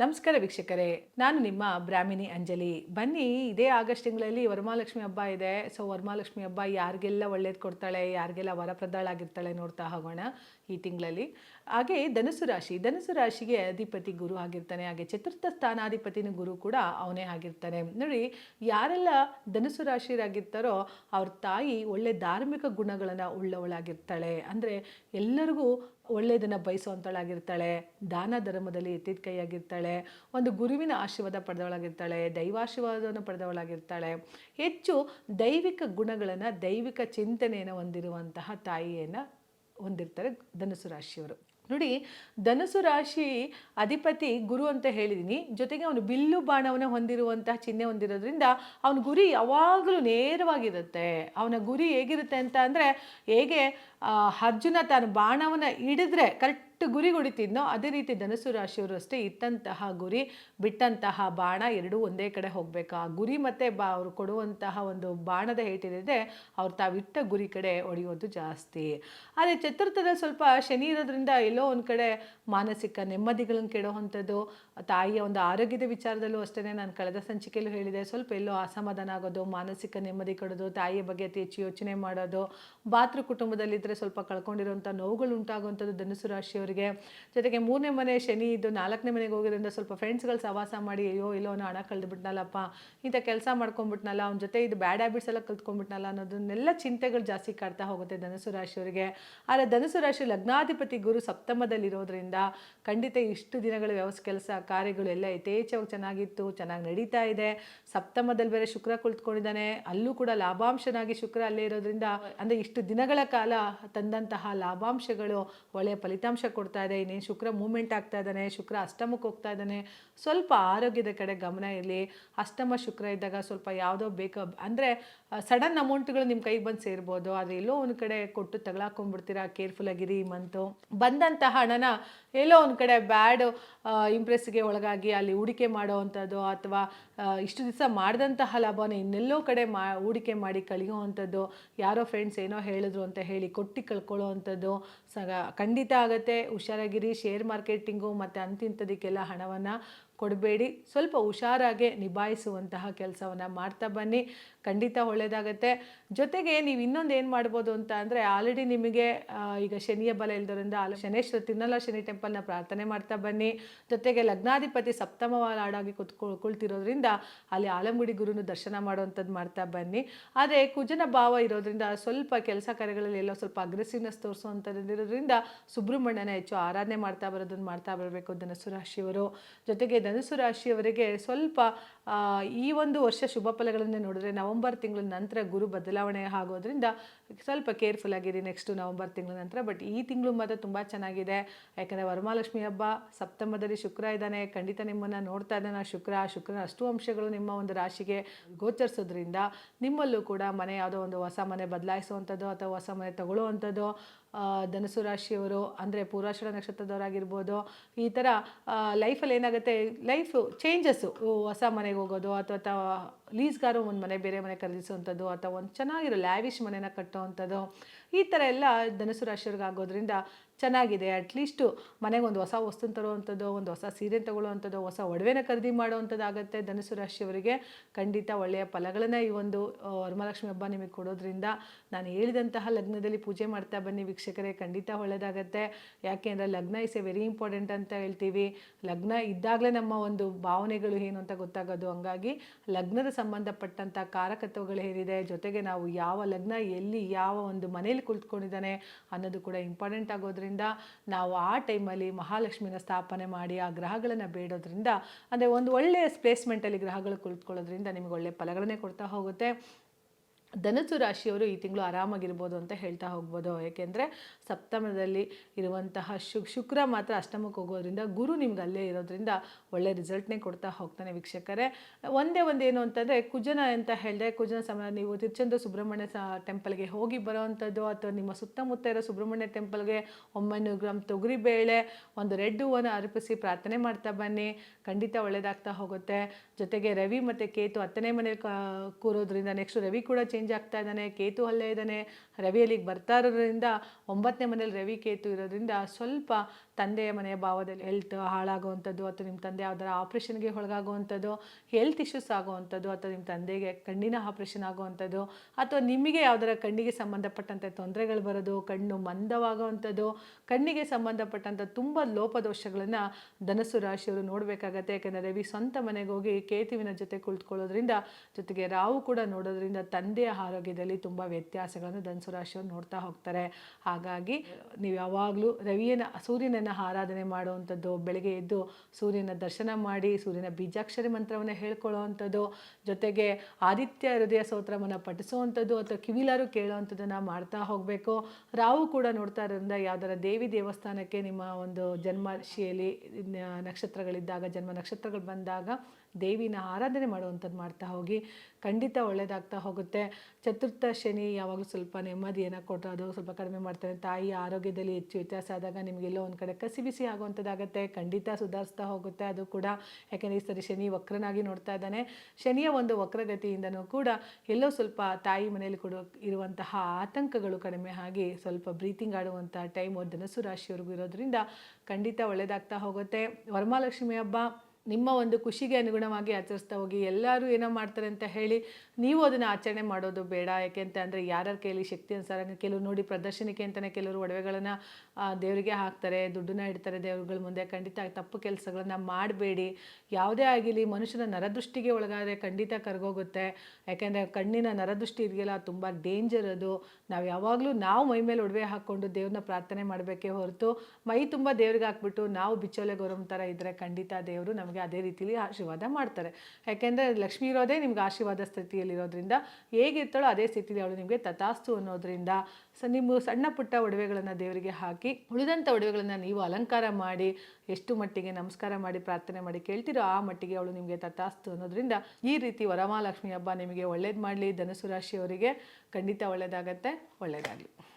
ನಮಸ್ಕಾರ ವೀಕ್ಷಕರೇ, ನಾನು ನಿಮ್ಮ ಬ್ರಾಹ್ಮಿಣಿ ಅಂಜಲಿ. ಬನ್ನಿ, ಇದೇ ಆಗಸ್ಟ್ ತಿಂಗಳಲ್ಲಿ ವರಮಹಾಲಕ್ಷ್ಮಿ ಹಬ್ಬ ಇದೆ. ಸೊ ವರಮಹಾಲಕ್ಷ್ಮಿ ಹಬ್ಬ ಯಾರಿಗೆಲ್ಲ ಒಳ್ಳೇದು ಕೊಡ್ತಾಳೆ, ಯಾರಿಗೆಲ್ಲ ವರಪ್ರದಾಳಾಗಿರ್ತಾಳೆ ನೋಡ್ತಾ ಹೋಗೋಣ ಈ ತಿಂಗಳಲ್ಲಿ. ಹಾಗೆ ಧನುಸು ರಾಶಿ, ಧನುಸು ರಾಶಿಗೆ ಅಧಿಪತಿ ಗುರು ಆಗಿರ್ತಾನೆ, ಹಾಗೆ ಚತುರ್ಥ ಸ್ಥಾನಾಧಿಪತಿನ ಗುರು ಕೂಡ ಅವನೇ ಆಗಿರ್ತಾನೆ. ನೋಡಿ, ಯಾರೆಲ್ಲ ಧನುಸು ರಾಶಿಯರಾಗಿರ್ತಾರೋ ಅವ್ರ ತಾಯಿ ಒಳ್ಳೆ ಧಾರ್ಮಿಕ ಗುಣಗಳನ್ನು ಉಳ್ಳವಳಾಗಿರ್ತಾಳೆ. ಅಂದರೆ ಎಲ್ಲರಿಗೂ ಒಳ್ಳೆಯದನ್ನು ಬಯಸುವಂಥಳಾಗಿರ್ತಾಳೆ ದಾನ ಧರ್ಮದಲ್ಲಿ ಎತ್ತಿದ ಕೈಯಾಗಿರ್ತಾಳೆ, ಒಂದು ಗುರುವಿನ ಆಶೀರ್ವಾದ ಪಡೆದವಳಾಗಿರ್ತಾಳೆ, ದೈವಾಶೀರ್ವಾದವನ್ನು ಪಡೆದವಳಾಗಿರ್ತಾಳೆ. ಹೆಚ್ಚು ದೈವಿಕ ಗುಣಗಳನ್ನು, ದೈವಿಕ ಚಿಂತನೆಯನ್ನು ಹೊಂದಿರುವಂತಹ ತಾಯಿಯನ್ನು ಹೊಂದಿರ್ತಾರೆ ಧನುಸು ರಾಶಿಯವರು. ನೋಡಿ ಧನುಸು ರಾಶಿ ಅಧಿಪತಿ ಗುರು ಅಂತ ಹೇಳಿದ್ದೀನಿ ಜೊತೆಗೆ ಅವನು ಬಿಲ್ಲು ಬಾಣವನ್ನು ಹೊಂದಿರುವಂತಹ ಚಿಹ್ನೆ ಹೊಂದಿರೋದ್ರಿಂದ ಅವನ ಗುರಿ ಯಾವಾಗಲೂ ನೇರವಾಗಿರುತ್ತೆ. ಅವನ ಗುರಿ ಹೇಗಿರುತ್ತೆ ಅಂತ ಅಂದರೆ, ಹೇಗೆ ಅರ್ಜುನ ತಾನು ಬಾಣವನ್ನು ಹಿಡಿದ್ರೆ ಕರೆಕ್ಟ್ ಗುರಿ ಹೊಡಿತಿದ್ನೋ ಅದೇ ರೀತಿ ಧನುಸು ರಾಶಿಯವರು ಅಷ್ಟೇ ಇತ್ತಂತಹ ಗುರಿ, ಬಿಟ್ಟಂತಹ ಬಾಣ ಎರಡೂ ಒಂದೇ ಕಡೆ ಹೋಗಬೇಕು. ಗುರಿ ಮತ್ತು ಬಾ, ಅವರು ಕೊಡುವಂತಹ ಒಂದು ಬಾಣದ ಹೇಟಿದೆ ಅವ್ರು ತಾವಿಟ್ಟ ಗುರಿ ಕಡೆ ಹೊಡೆಯೋದು ಜಾಸ್ತಿ. ಆದರೆ ಚತುರ್ಥದಲ್ಲಿ ಸ್ವಲ್ಪ ಶನಿ ಇರೋದ್ರಿಂದ ಎಲ್ಲೋ ಒಂದು ಕಡೆ ಮಾನಸಿಕ ನೆಮ್ಮದಿಗಳನ್ನು ಕೆಡೋವಂಥದ್ದು, ತಾಯಿಯ ಒಂದು ಆರೋಗ್ಯದ ವಿಚಾರದಲ್ಲೂ ಅಷ್ಟೇ ನಾನು ಕಳೆದ ಸಂಚಿಕೆಯಲ್ಲೂ ಹೇಳಿದೆ, ಸ್ವಲ್ಪ ಎಲ್ಲೋ ಅಸಮಾಧಾನ ಆಗೋದು, ಮಾನಸಿಕ ನೆಮ್ಮದಿ ಕೊಡೋದು, ತಾಯಿಯ ಬಗ್ಗೆ ಅತಿ ಹೆಚ್ಚು ಯೋಚನೆ ಮಾಡೋದು ಬಾತೃ ಕುಟುಂಬದಲ್ಲಿದ್ದರೆ ಸ್ವಲ್ಪ ಕಳ್ಕೊಂಡಿರುವಂಥ ನೋವುಗಳು ಉಂಟಾಗುವಂಥದ್ದು ಧನುಸು ರಾಶಿಯವರಿಗೆ. ಜೊತೆಗೆ ಮೂರನೇ ಮನೆ ಶನಿ ಇದ್ದು ನಾಲ್ಕನೇ ಮನೆಗೆ ಹೋಗೋದ್ರಿಂದ ಸ್ವಲ್ಪ ಫ್ರೆಂಡ್ಸ್ಗಳು ಸವಾಸ ಮಾಡಿ, ಅಯ್ಯೋ, ಇಲ್ಲೋ ಅವನು ಹಣ ಕಳೆದುಬಿಟ್ನಲ್ಲಪ್ಪ, ಇಂಥ ಕೆಲಸ ಮಾಡ್ಕೊಂಡ್ಬಿಟ್ನಲ್ಲ, ಅವ್ನ ಜೊತೆ ಇದು ಬ್ಯಾಡ್ ಹ್ಯಾಬಿಟ್ಸ್ ಎಲ್ಲ ಕಲ್ತ್ಕೊಂಡ್ಬಿಟ್ನಲ್ಲ ಅನ್ನೋದನ್ನೆಲ್ಲ ಚಿಂತೆಗಳು ಜಾಸ್ತಿ ಕಾಡ್ತಾ ಹೋಗುತ್ತೆ ಧನುಸು ರಾಶಿಯವರಿಗೆ. ಆದರೆ ಧನುಸು ರಾಶಿ ಲಗ್ನಾಧಿಪತಿ ಗುರು ಸಪ್ತಮದಲ್ಲಿರೋದ್ರಿಂದ ಖಂಡಿತ ಇಷ್ಟು ದಿನಗಳ ವ್ಯವಸ್ಥೆ ಕೆಲಸ, ಕಾರ್ಯಗಳು ಎಲ್ಲ ಯಥೇಚ್ಛವಾಗಿ ಚೆನ್ನಾಗಿತ್ತು, ಚೆನ್ನಾಗಿ ನಡೀತಾ ಇದೆ. ಸಪ್ತಮದಲ್ಲಿ ಬೇರೆ ಶುಕ್ರ ಕುಳಿತುಕೊಂಡಿದ್ದಾನೆ. ಅಲ್ಲೂ ಕೂಡ ಲಾಭಾಂಶನಾಗಿ ಶುಕ್ರ ಅಲ್ಲೇ ಇರೋದ್ರಿಂದ ಅಂದರೆ ಇಷ್ಟು ದಿನಗಳ ಕಾಲ ತಂದಂತಹ ಲಾಭಾಂಶಗಳು ಒಳ್ಳೆಯ ಫಲಿತಾಂಶ ಕೊಡ್ತಾ ಇದೆ. ಇನ್ನೇನು ಶುಕ್ರ ಮೂಮೆಂಟ್ ಆಗ್ತಾ ಇದ್ದಾನೆ, ಶುಕ್ರ ಅಷ್ಟಮಕ್ಕೆ ಹೋಗ್ತಾ ಇದ್ದಾನೆ. ಸ್ವಲ್ಪ ಆರೋಗ್ಯದ ಕಡೆ ಗಮನ ಇರಲಿ. ಅಷ್ಟಮ ಶುಕ್ರ ಇದ್ದಾಗ ಸ್ವಲ್ಪ ಯಾವುದೋ ಬೇಕು. ಅಂದರೆ ಸಡನ್ ಅಮೌಂಟ್ಗಳು ನಿಮ್ಮ ಕೈಗೆ ಬಂದು ಸೇರ್ಬೋದು. ಆದರೆ ಎಲ್ಲೋ ಒಂದು ಕಡೆ ಕೊಟ್ಟು ತಗಲಾಕೊಂಡ್ಬಿಡ್ತೀರಾ ಕೇರ್ಫುಲ್ ಆಗಿರಿ ಈ ಮಂತು. ಬಂದಂತಹ ಹಣನ ಎಲ್ಲೋ ಒಂದು ಕಡೆ ಬ್ಯಾಡ್ ಇಂಪ್ರೆಸ್ಗೆ ಒಳಗಾಗಿ ಅಲ್ಲಿ ಹೂಡಿಕೆ ಮಾಡುವಂಥದ್ದು ಅಥವಾ ಇಷ್ಟು ದಿವಸ ಮಾಡಿದಂತಹ ಲಾಭನ ಇನ್ನೆಲ್ಲೋ ಕಡೆ ಮಾ, ಹೂಡಿಕೆ ಮಾಡಿ ಕಳೆಯುವಂಥದ್ದು, ಯಾರೋ ಫ್ರೆಂಡ್ಸ್ ಏನೋ ಹೇಳಿದ್ರು ಅಂತ ಹೇಳಿ ಕೊಟ್ಟು ಕಳ್ಕೊಳ್ಳೋ ಅಂಥದ್ದು ಸಗ, ಖಂಡಿತ ಆಗುತ್ತೆ. ಹುಷಾರಾಗಿರಿ ಶೇರ್ ಮಾರ್ಕೆಟಿಂಗು ಮತ್ತು ಅಂತಿಂಥದಕ್ಕೆಲ್ಲ ಹಣವನ್ನು ಕೊಡಬೇಡಿ. ಸ್ವಲ್ಪ ಹುಷಾರಾಗೆ ನಿಭಾಯಿಸುವಂತಹ ಕೆಲಸವನ್ನು ಮಾಡ್ತಾ ಬನ್ನಿ. ಖಂಡಿತ ಒಳ್ಳೆಯದಾಗತ್ತೆ ಜೊತೆಗೆ ನೀವು ಇನ್ನೊಂದು ಏನು ಮಾಡ್ಬೋದು ಅಂತ ಅಂದರೆ ಆಲ್ರೆಡಿ ನಿಮಗೆ ಈಗ ಶನಿಯ ಬಲ ಇಲ್ದರಿಂದ ಆಲ, ಶನೇಶ್ವರ ತಿನ್ನಲ ಶನಿ ಟೆಂಪಲ್ನ ಪ್ರಾರ್ಥನೆ ಮಾಡ್ತಾ ಬನ್ನಿ. ಜೊತೆಗೆ ಲಗ್ನಾಧಿಪತಿ ಸಪ್ತಮ ಹಾಡಾಗಿ ಕುತ್ಕೊ ಕುಳ್ತಿರೋದ್ರಿಂದ ಅಲ್ಲಿ ಆಲಂಗುಡಿ ಗುರುನು ದರ್ಶನ ಮಾಡುವಂಥದ್ದು ಮಾಡ್ತಾ ಬನ್ನಿ. ಆದರೆ ಕುಜನ ಭಾವ ಇರೋದ್ರಿಂದ ಸ್ವಲ್ಪ ಕೆಲಸ ಕಾರ್ಯಗಳಲ್ಲಿ ಎಲ್ಲ ಸ್ವಲ್ಪ ಅಗ್ರೆಸಿವ್ನೆಸ್ ತೋರಿಸುವಂಥದ್ದು ಇರೋದ್ರಿಂದ ಸುಬ್ರಹ್ಮಣ್ಯನ ಹೆಚ್ಚು ಆರಾಧನೆ ಮಾಡ್ತಾ ಬರೋದನ್ನು ಮಾಡ್ತಾ ಬರಬೇಕು ಧನಸುರಾಶಿಯವರು ಜೊತೆಗೆ ಧನುಸು ರಾಶಿಯವರಿಗೆ ಸ್ವಲ್ಪ ಈ ಒಂದು ವರ್ಷ ಶುಭ ಫಲಗಳನ್ನು ನೋಡಿದ್ರೆ ನವೆಂಬರ್ ತಿಂಗಳ ನಂತರ ಗುರು ಬದಲಾವಣೆ ಆಗೋದ್ರಿಂದ ಸ್ವಲ್ಪ ಕೇರ್ಫುಲ್ ಆಗಿರಿ ನೆಕ್ಸ್ಟು ನವೆಂಬರ್ ತಿಂಗಳ ನಂತರ. ಬಟ್ ಈ ತಿಂಗಳು ಮಾತ್ರ ತುಂಬ ಚೆನ್ನಾಗಿದೆ. ಯಾಕಂದರೆ ವರಮಹಾಲಕ್ಷ್ಮಿ ಹಬ್ಬ, ಸಪ್ತಮದಲ್ಲಿ ಶುಕ್ರ ಇದ್ದಾನೆ. ಖಂಡಿತ ನಿಮ್ಮನ್ನು ನೋಡ್ತಾ ಇದ್ದಾನೆ ಶುಕ್ರ. ಶುಕ್ರನ ಅಷ್ಟು ಅಂಶಗಳು ನಿಮ್ಮ ಒಂದು ರಾಶಿಗೆ ಗೋಚರಿಸೋದ್ರಿಂದ ನಿಮ್ಮಲ್ಲೂ ಕೂಡ ಮನೆ ಯಾವುದೋ ಒಂದು ಹೊಸ ಮನೆ ಬದಲಾಯಿಸುವಂಥದ್ದು ಅಥವಾ ಹೊಸ ಮನೆ ತಗೊಳ್ಳುವಂಥದ್ದು ಧನುಸು ರಾಶಿಯವರು, ಅಂದರೆ ಪೂರ್ವಾಶ್ರ ನಕ್ಷತ್ರದವರಾಗಿರ್ಬೋದು, ಈ ಥರ ಲೈಫಲ್ಲಿ ಏನಾಗುತ್ತೆ ಲೈಫು ಚೇಂಜಸ್ಸು ಹೊಸ ಮನೆಗೆ ಹೋಗೋದು, ಅಥವಾ ಲೀಸ್ಗಾರು ಒಂದು ಮನೆ ಬೇರೆ ಮನೆ ಖರೀದಿಸುವಂಥದ್ದು, ಅಥವಾ ಒಂದು ಚೆನ್ನಾಗಿರೋ ಲ್ಯಾವಿಶ್ ಮನೆನ ಕಟ್ಟುವಂಥದ್ದು, ಈ ಥರ ಎಲ್ಲ ಧನುಸು ರಾಶಿಯವ್ರಿಗೆ ಆಗೋದ್ರಿಂದ ಚೆನ್ನಾಗಿದೆ. ಅಟ್ಲೀಸ್ಟು ಮನೆಗೆ ಒಂದು ಹೊಸ ವಸ್ತುನ ತರುವಂಥದ್ದು, ಒಂದು ಹೊಸ ಸೀರೆ ತಗೊಳ್ಳುವಂಥದ್ದು, ಹೊಸ ಒಡವೆನ ಖರೀದಿ ಮಾಡುವಂಥದ್ದು ಆಗುತ್ತೆ ಧನುಸು ರಾಶಿಯವರಿಗೆ. ಖಂಡಿತ ಒಳ್ಳೆಯ ಫಲಗಳನ್ನು ಈ ಒಂದು ವರಮಹಾಲಕ್ಷ್ಮಿ ಹಬ್ಬ ನಿಮಗೆ ಕೊಡೋದ್ರಿಂದ ನಾನು ಹೇಳಿದಂತಹ ಲಗ್ನದಲ್ಲಿ ಪೂಜೆ ಮಾಡ್ತಾ ಬನ್ನಿ ವೀಕ್ಷಕರೇ. ಖಂಡಿತ ಒಳ್ಳೆಯದಾಗತ್ತೆ. ಯಾಕೆ ಅಂದರೆ ಲಗ್ನ ಇಸ್ ಎ ವೆರಿ ಇಂಪಾರ್ಟೆಂಟ್ ಅಂತ ಹೇಳ್ತೀವಿ. ಲಗ್ನ ಇದ್ದಾಗಲೇ ನಮ್ಮ ಒಂದು ಭಾವನೆಗಳು ಏನು ಅಂತ ಗೊತ್ತಾಗೋದು. ಹಂಗಾಗಿ ಲಗ್ನದ ಸಂಬಂಧಪಟ್ಟಂಥ ಕಾರಕತ್ವಗಳು ಏನಿದೆ, ಜೊತೆಗೆ ನಾವು ಯಾವ ಲಗ್ನ ಎಲ್ಲಿ ಯಾವ ಒಂದು ಮನೇಲಿ ಕುಳಿತುಕೊಂಡಿದ್ದಾನೆ ಅನ್ನೋದು ಕೂಡ ಇಂಪಾರ್ಟೆಂಟ್ ಆಗೋದ್ರಿಂದ ನಾವು ಆ ಟೈಮಲ್ಲಿ ಮಹಾಲಕ್ಷ್ಮಿನ ಸ್ಥಾಪನೆ ಮಾಡಿ ಆ ಗ್ರಹಗಳನ್ನು ಬೇಡೋದ್ರಿಂದ, ಅಂದರೆ ಒಂದು ಒಳ್ಳೆಯ ಪ್ಲೇಸ್ಮೆಂಟಲ್ಲಿ ಗ್ರಹಗಳು ಕುಳಿತುಕೊಳ್ಳೋದ್ರಿಂದ ನಿಮಗೆ ಒಳ್ಳೆಯ ಫಲಗಳನ್ನೇ ಕೊಡ್ತಾ ಹೋಗುತ್ತೆ. ಧನುಸು ರಾಶಿಯವರು ಈ ತಿಂಗಳು ಆರಾಮಾಗಿರ್ಬೋದು ಅಂತ ಹೇಳ್ತಾ ಹೋಗ್ಬೋದು. ಏಕೆಂದರೆ ಸಪ್ತಮದಲ್ಲಿ ಇರುವಂತಹ ಶು, ಶುಕ್ರ ಮಾತ್ರ ಅಷ್ಟಮಕ್ಕೆ ಹೋಗೋದ್ರಿಂದ ಗುರು ನಿಮ್ಗೆ ಅಲ್ಲೇ ಇರೋದ್ರಿಂದ ಒಳ್ಳೆ ರಿಸಲ್ಟ್ನೇ ಕೊಡ್ತಾ ಹೋಗ್ತಾನೆ ವೀಕ್ಷಕರೇ. ಒಂದೇ ಒಂದು ಏನು ಅಂತಂದರೆ ಕುಜನ ಅಂತ ಹೇಳಿದೆ, ಕುಜನ ಸಮಯ ನೀವು ತಿರುಚಂದ್ರ ಸುಬ್ರಹ್ಮಣ್ಯ ಸ ಟೆಂಪಲ್ಗೆ ಹೋಗಿ ಬರೋವಂಥದ್ದು ಅಥವಾ ನಿಮ್ಮ ಸುತ್ತಮುತ್ತ ಇರೋ ಸುಬ್ರಹ್ಮಣ್ಯ ಟೆಂಪಲ್ಗೆ ಒಂಬೈನೂರು ಗ್ರಾಮ್ ತೊಗರಿಬೇಳೆ ಒಂದು ರೆಡ್ ಹೂವನ್ನು ಅರ್ಪಿಸಿ ಪ್ರಾರ್ಥನೆ ಮಾಡ್ತಾ ಬನ್ನಿ. ಖಂಡಿತ ಒಳ್ಳೆಯದಾಗ್ತಾ ಹೋಗುತ್ತೆ. ಜೊತೆಗೆ ರವಿ ಮತ್ತು ಕೇತು ಹತ್ತನೇ ಮನೇಲಿ ಕೂರೋದ್ರಿಂದ ನೆಕ್ಸ್ಟ್ ರವಿ ಕೂಡ ಚೇಂಜ್ ಆಗ್ತಾ ಇದ್ದಾನೆ, ಕೇತು ಅಲ್ಲೇ ಇದ್ದಾನೆ ರವಿ ಅಲ್ಲಿಗೆ ಬರ್ತಾ ಇರೋದ್ರಿಂದ, ಒಂಬತ್ತನೇ ಮನೇಲಿ ರವಿ ಕೇತು ಇರೋದ್ರಿಂದ ಸ್ವಲ್ಪ ತಂದೆಯ ಮನೆಯ ಭಾವದಲ್ಲಿ ಹೆಲ್ತ್ ಹಾಳಾಗುವಂಥದ್ದು ಅಥವಾ ನಿಮ್ಮ ತಂದೆ ಯಾವ್ದಾರ ಆಪ್ರೇಷನ್ಗೆ ಒಳಗಾಗುವಂಥದ್ದು ಹೆಲ್ತ್ ಇಶ್ಯೂಸ್ ಆಗುವಂಥದ್ದು ಅಥವಾ ನಿಮ್ಮ ತಂದೆಗೆ ಕಣ್ಣಿನ ಆಪ್ರೇಷನ್ ಆಗುವಂಥದ್ದು ಅಥವಾ ನಿಮಗೆ ಯಾವ್ದಾರ ಕಣ್ಣಿಗೆ ಸಂಬಂಧಪಟ್ಟಂತೆ ತೊಂದರೆಗಳು ಬರೋದು, ಕಣ್ಣು ಮಂದವಾಗುವಂಥದ್ದು, ಕಣ್ಣಿಗೆ ಸಂಬಂಧಪಟ್ಟಂಥ ತುಂಬ ಲೋಪದೋಷಗಳನ್ನು ಧನಸು ರಾಶಿಯವರು ನೋಡಬೇಕಾಗತ್ತೆ. ಯಾಕೆಂದರೆ ರವಿ ಸ್ವಂತ ಮನೆಗೆ ಹೋಗಿ ಕೇತುವಿನ ಜೊತೆ ಕುಳಿತುಕೊಳ್ಳೋದ್ರಿಂದ ಜೊತೆಗೆ ರಾವು ಕೂಡ ನೋಡೋದ್ರಿಂದ ತಂದೆಯ ಆರೋಗ್ಯದಲ್ಲಿ ತುಂಬ ವ್ಯತ್ಯಾಸಗಳನ್ನು ಧನಸ್ಸು ರಾಶಿಯವರು ನೋಡ್ತಾ ಹೋಗ್ತಾರೆ. ಹಾಗಾಗಿ ನೀವು ಯಾವಾಗಲೂ ರವಿಯನ ಸೂರ್ಯನನ್ನು ಆರಾಧನೆ ಮಾಡುವಂಥದ್ದು, ಬೆಳಗ್ಗೆ ಎದ್ದು ಸೂರ್ಯನ ದರ್ಶನ ಮಾಡಿ ಸೂರ್ಯನ ಬೀಜಾಕ್ಷರಿ ಮಂತ್ರವನ್ನು ಹೇಳ್ಕೊಳ್ಳೋವಂಥದ್ದು, ಜೊತೆಗೆ ಆದಿತ್ಯ ಹೃದಯ ಸ್ತೋತ್ರವನ್ನು ಪಠಿಸುವಂಥದ್ದು ಅಥವಾ ಕಿವಿಲಾರು ಕೇಳೋವಂಥದ್ದನ್ನು ಮಾಡ್ತಾ ಹೋಗಬೇಕು. ರಾವು ಕೂಡ ನೋಡ್ತಾ ಇರೋದ್ರಿಂದ ಯಾವ್ದಾರ ದೇವಿ ದೇವಸ್ಥಾನಕ್ಕೆ ನಿಮ್ಮ ಒಂದು ಜನ್ಮಶಿಯಲ್ಲಿ ನಕ್ಷತ್ರಗಳಿದ್ದಾಗ, ಜನ್ಮ ನಕ್ಷತ್ರಗಳು ಬಂದಾಗ ದೇವಿನ ಆರಾಧನೆ ಮಾಡುವಂಥದ್ದು ಮಾಡ್ತಾ ಹೋಗಿ, ಖಂಡಿತ ಒಳ್ಳೆಯದಾಗ್ತಾ ಹೋಗುತ್ತೆ. ಚತುರ್ಥ ಶನಿ ಯಾವಾಗಲೂ ಸ್ವಲ್ಪ ನೆಮ್ಮದಿಯನ್ನು ಕೊಟ್ಟರೆ ಅದು ಸ್ವಲ್ಪ ಕಡಿಮೆ ಮಾಡ್ತಾರೆ ತಾಯಿ ಆರೋಗ್ಯದಲ್ಲಿ ಹೆಚ್ಚು ವ್ಯತ್ಯಾಸ ಆದಾಗ ನಿಮಗೆಲ್ಲೋ ಒಂದು ಕಡೆ ಕಸಿ ಬಿಸಿ ಆಗುವಂಥದ್ದಾಗತ್ತೆ, ಖಂಡಿತ ಸುಧಾರಿಸ್ತಾ ಹೋಗುತ್ತೆ ಅದು ಕೂಡ. ಯಾಕೆಂದರೆ ಈ ಸರಿ ಶನಿ ವಕ್ರನಾಗಿ ನೋಡ್ತಾ ಇದ್ದಾನೆ. ಶನಿಯ ಒಂದು ವಕ್ರಗತಿಯಿಂದನೂ ಕೂಡ ಎಲ್ಲೋ ಸ್ವಲ್ಪ ತಾಯಿ ಮನೆಯಲ್ಲಿ ಕೊಡೋ, ಇರುವಂತಹ ಆತಂಕಗಳು ಕಡಿಮೆ ಆಗಿ ಸ್ವಲ್ಪ ಬ್ರೀತಿಂಗ್ ಆಡುವಂಥ ಟೈಮ್ ಧನಸ್ಸು ರಾಶಿಯವರೆಗೂ ಇರೋದ್ರಿಂದ ಖಂಡಿತ ಒಳ್ಳೆಯದಾಗ್ತಾ ಹೋಗುತ್ತೆ. ವರಮಹಾಲಕ್ಷ್ಮಿ ಹಬ್ಬ ನಿಮ್ಮ ಒಂದು ಖುಷಿಗೆ ಅನುಗುಣವಾಗಿ ಆಚರಿಸ್ತಾ ಹೋಗಿ, ಎಲ್ಲರೂ ಏನೋ ಮಾಡ್ತಾರೆ ಅಂತ ಹೇಳಿ ನೀವು ಅದನ್ನು ಆಚರಣೆ ಮಾಡೋದು ಬೇಡ, ಯಾಕೆ ಅಂತ ಅಂದರೆ ಯಾರ್ಯಾರ ಕೈಲಿ ಶಕ್ತಿ ಅನುಸಾರ ಕೆಲವರು ನೋಡಿ ಪ್ರದರ್ಶನಕ್ಕೆ ಅಂತಲೇ ಕೆಲವರು ಒಡವೆಗಳನ್ನು ದೇವರಿಗೆ ಹಾಕ್ತಾರೆ, ದುಡ್ಡನ್ನ ಇಡ್ತಾರೆ ದೇವರುಗಳ ಮುಂದೆ. ಖಂಡಿತ ತಪ್ಪು ಕೆಲಸಗಳನ್ನ ಮಾಡಬೇಡಿ. ಯಾವುದೇ ಆಗಿರಲಿ ಮನುಷ್ಯನ ನರದೃಷ್ಟಿಗೆ ಒಳಗಾದರೆ ಖಂಡಿತ ಕರ್ಗೋಗುತ್ತೆ. ಯಾಕೆಂದರೆ ಕಣ್ಣಿನ ನರದೃಷ್ಟಿ ಇದೆಯಲ್ಲ, ತುಂಬ ಡೇಂಜರ್ ಅದು. ನಾವು ಯಾವಾಗಲೂ ನಾವು ಮೈ ಮೇಲೆ ಒಡವೆ ಹಾಕ್ಕೊಂಡು ದೇವ್ರನ್ನ ಪ್ರಾರ್ಥನೆ ಮಾಡಬೇಕೇ ಹೊರತು ಮೈ ತುಂಬ ದೇವ್ರಿಗೆ ಹಾಕ್ಬಿಟ್ಟು ನಾವು ಬಿಚ್ಚೋಲೆ ಗೌರವ ಥರ ಇದ್ದರೆ ಖಂಡಿತ ದೇವರು ನಮಗೆ ಅದೇ ರೀತಿಲಿ ಆಶೀರ್ವಾದ ಮಾಡ್ತಾರೆ. ಯಾಕೆಂದರೆ ಲಕ್ಷ್ಮಿ ಇರೋದೇ ನಿಮ್ಗೆ ಆಶೀರ್ವಾದ ಸ್ಥಿತಿಯಲ್ಲಿರೋದ್ರಿಂದ ಹೇಗಿರ್ತಾಳೋ ಅದೇ ಸ್ಥಿತಿಲಿ ಅವಳು ನಿಮಗೆ ತಥಾಸ್ತು ಅನ್ನೋದ್ರಿಂದ ಸ ನಿಮ್ಮ ಸಣ್ಣ ಪುಟ್ಟ ಒಡವೆಗಳನ್ನು ದೇವರಿಗೆ ಹಾಕಿ ಉಳಿದಂಥ ಒಡವೆಗಳನ್ನು ನೀವು ಅಲಂಕಾರ ಮಾಡಿ ಎಷ್ಟು ಮಟ್ಟಿಗೆ ನಮಸ್ಕಾರ ಮಾಡಿ ಪ್ರಾರ್ಥನೆ ಮಾಡಿ ಕೇಳ್ತೀರೋ ಆ ಮಟ್ಟಿಗೆ ಅವಳು ನಿಮಗೆ ತಥಾಸ್ತು ಅನ್ನೋದ್ರಿಂದ ಈ ರೀತಿ ವರಮಹಾಲಕ್ಷ್ಮಿ ಹಬ್ಬ ನಿಮಗೆ ಒಳ್ಳೇದು ಮಾಡಲಿ, ಧನುಸು ರಾಶಿಯವರಿಗೆ ಖಂಡಿತ ಒಳ್ಳೆಯದಾಗತ್ತೆ ಒಳ್ಳೆಯದಾಗಲಿ